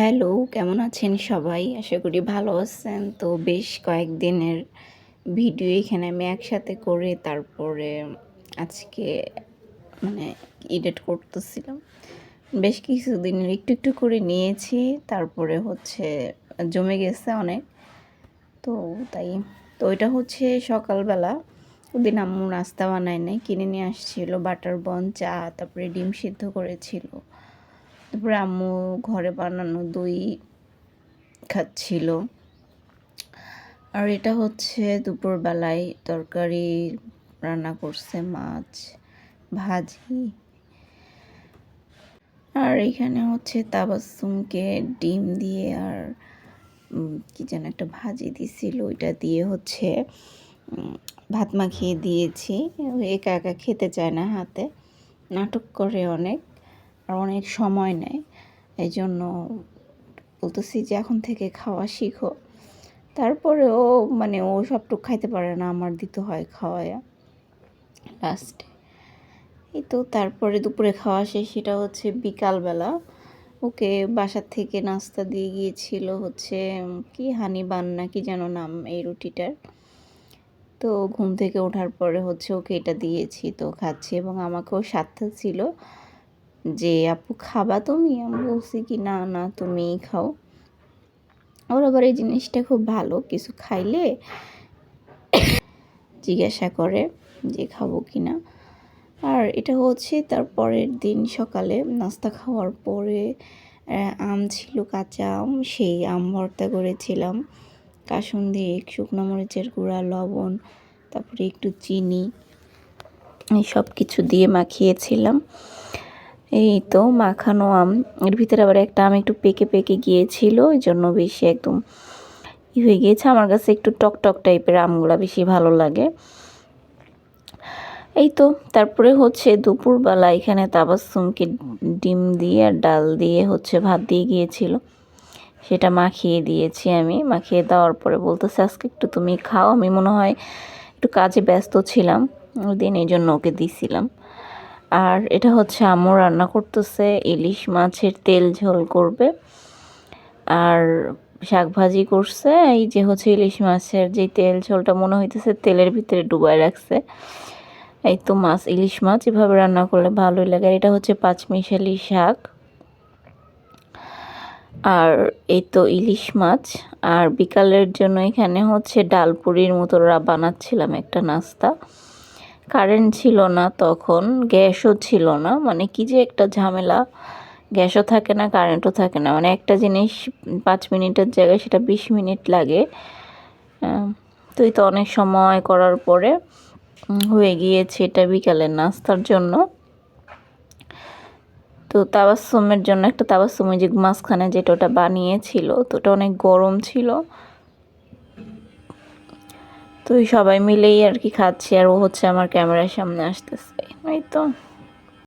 Hello, কেমন আছেন সবাই? আশা করি ভালো আছেন। তো বেশ কয়েকদিনের ভিডিও এখানে আমি একসাথে করে তারপরে আজকে মানে এডিট করতেছিলাম। বেশ কিছুদিনের একটু একটু করে নিয়েছি, তারপরে হচ্ছে জমে গেছে অনেক। তো তাই, তো এটা হচ্ছে সকালবেলা। ওদিন আম্মু নাস্তা বানায় নাই, কিনে নিয়ে আসছিল, বাটার বন, চা, তারপরে ডিম সিদ্ধ করেছিল। তারপরে আম্মু ঘরে বানানো দই খাচ্ছিল। আর এটা হচ্ছে দুপুরবেলায় তরকারি, রান্না করছে মাছ, ভাজি। আর এখানে হচ্ছে তাবাসুমকে ডিম দিয়ে আর কি যেন একটা ভাজি দিছিল। ওইটা দিয়ে হচ্ছে ভাত মাখিয়ে দিয়েছি। একা একা খেতে চায় না হাতে। নাটক করে অনেক। আর অনেক সময় নেয়। এই জন্য বলতেছি যে এখন থেকে খাওয়া শিখো। তারপরেও মানে ও সবটুকু খাইতে পারে না, আমার দিতে হয় খাওয়ায় লাস্টে এই তো তারপরে দুপুরে খাওয়া শেষ, সেটা হচ্ছে বিকালবেলা। ওকে বাসার থেকে নাস্তা দিয়ে গিয়েছিল হচ্ছে কি হানি বান না কি যেন নাম এই রুটিটার। তো ঘুম থেকে ওঠার পরে হচ্ছে ওকে এটা দিয়েছি, তো খাচ্ছি এবং আমাকেও সাথে ছিল। যে, আপু, খাবা তুমি? আমি বলছি কি, না না, তুমিই খাও। ওর আবার এই জিনিসটা খুব ভালো, কিছু খাইলে জিজ্ঞাসা করে যে, খাব কি না? আর এটা হচ্ছে তার পরের দিন সকালে নাস্তা খাওয়ার পরে আম ছিল, কাঁচা আম, সেই আম ভর্তা করেছিলাম। কাসুন্দি, শুকনো মরিচের গুঁড়া, লবণ, তারপরে একটু চিনি, এই সব কিছু দিয়ে মাখিয়েছিলাম। এই তো মাখানো আম। এর ভিতরে আবার একটা আম একটু পেকে পেকে গিয়েছিল, ওই জন্য বেশি একদম ই হয়ে গিয়েছে। আমার কাছে একটু টক টক টাইপের আমগুলো বেশি ভালো লাগে। এই তো তারপরে হচ্ছে দুপুরবেলা এখানে তাবাসুমকে ডিম দিয়ে আর ডাল দিয়ে হচ্ছে ভাত দিয়ে গিয়েছিল। সেটা মাখিয়ে দিয়েছি আমি। মাখিয়ে দেওয়ার পরে বলতেছে, আজকে একটু তুমি খাও। আমি মনে হয় একটু কাজে ব্যস্ত ছিলাম। ওই দিন এই জন্য ওকে দিছিলাম। আর এটা হচ্ছে আম্মু রান্না করতেছে, ইলিশ মাছের তেল ঝোল করবে। আর শাক ভাজি করছে, এই যে হচ্ছে ইলিশ মাছের যে তেল ঝোলটা মনে হইতেছে তেলের ভিতরে ডুবাই রাখছে। এই তো মাছ, ইলিশ মাছ এভাবে রান্না করলে ভালোই লাগে। এটা হচ্ছে পাঁচমিশালি শাক। আর এই তো ইলিশ মাছ। আর বিকালের জন্য এখানে হচ্ছে ডালপুরির মতো বানাচ্ছিলাম একটা নাস্তা। কারেন্ট ছিল না তখন, গ্যাসও ছিল না। মানে কি যে একটা ঝামেলা। গ্যাসও থাকে না কারেন্টও থাকে না। মানে একটা জিনিস পাঁচ মিনিটের জায়গায় সেটা বিশ মিনিট লাগে। তো তো অনেক সময় করার পরে হয়ে গিয়েছে এটা বিকালের নাস্তার জন্য। তো তাবাসুমের জন্য একটা তাবাসুম যে মাঝখানে যেটা ওটা বানিয়েছিল, তো ওটা অনেক গরম ছিল। তো সবাই মিলেই আর কি খাচ্ছি, আর ও হচ্ছে আমার ক্যামেরার সামনে আসতেছে। এই তো।